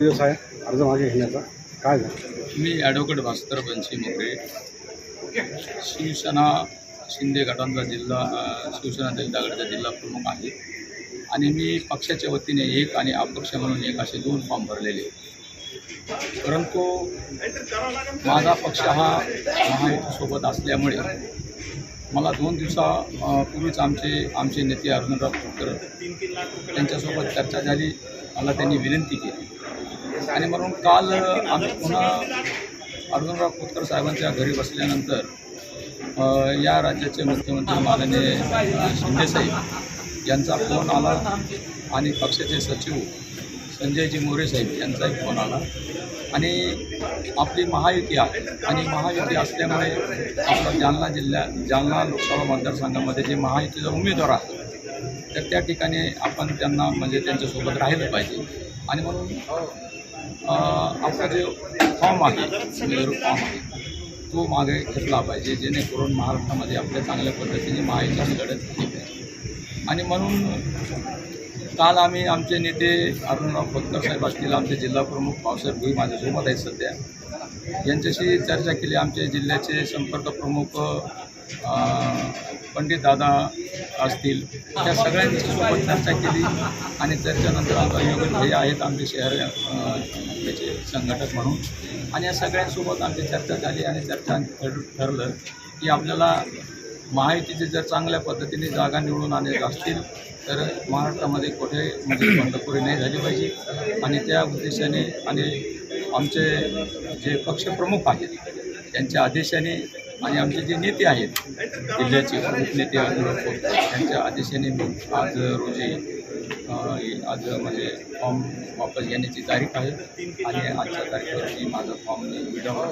दिवस आहे अर्ज मागे घेण्याचा. काय झालं? मी ॲडव्होकेट भास्कर बनशी मोकळे. शिवसेना शिंदे गटांचा जिल्हा शिवसेना दलितागडचा जिल्हा प्रमुख आहे. आणि मी पक्षाच्या वतीने एक आणि अपक्ष म्हणून एक असे दोन फॉर्म भरलेले परंतु माझा पक्ष हा महायुतीसोबत असल्यामुळे मला दोन दिवसा पूर्वीच आमचे आमचे नेते अर्जुनराव खोतकर त्यांच्यासोबत चर्चा झाली. मला त्यांनी विनंती केली. आणि म्हणून काल आम्ही पुन्हा अर्जुनराव खोतकर साहेबांच्या घरी बसल्यानंतर या राज्याचे मुख्यमंत्री माननीय अ, शिंदेसाहेब यांचा फोन आला आणि पक्षाचे सचिव संजयजी मोरे साहेब यांचाही फोन आला. आणि आपली महायुती आहे आणि महायुती असल्यामुळे आपला जालना जिल्ह्या जालना लोकसभा मतदारसंघामध्ये जे महायुतीचा उमेदवार आहे तर त्या ठिकाणी आपण त्यांना म्हणजे त्यांच्यासोबत राहिलं पाहिजे. आणि म्हणून आपला जो फॉर्म आहे उमेदवारी फॉर्म आहे तो मागे घेतला पाहिजे जेणेकरून महाराष्ट्रामध्ये आपल्या चांगल्या पद्धतीने महायुतीची लढत केली पाहिजे आणि म्हणून काल आम्ही आमचे नेते अरुणराव खोतकर साहेब असतील आमचे जिल्हा प्रमुख पावसाहेब भुई माझ्यासोबत आहेत सध्या. यांच्याशी चर्चा केली आमचे जिल्ह्याचे संपर्क प्रमुख पंडित दादा असतील त्या सगळ्यांची सोबत चर्चा केली. आणि त्याच्यानंतर आता योगेश भाई आहेत आमचे शहर त्याचे संघटक म्हणून. आणि या सगळ्यांसोबत आमची चर्चा झाली आणि चर्चा ठर ठरलं की आपल्याला महायुतीचे जर चांगल्या पद्धतीने जागा निवडून आणत असतील तर महाराष्ट्रामध्ये कुठे म्हणजे बंडखोरी नाही झाली पाहिजे. आणि त्या उद्देशाने आणि आमचे जे पक्षप्रमुख आहेत त्यांच्या आदेशाने आणि आमचे जे नेते आहेत जिल्ह्याचे प्रमुख नेते त्यांच्या आदेशाने मी आज रोजी आज म्हणजे फॉर्म वापस घेण्याची तारीख आहे आणि आजच्या तारखेवरती माझा फॉर्म मी विड्रॉ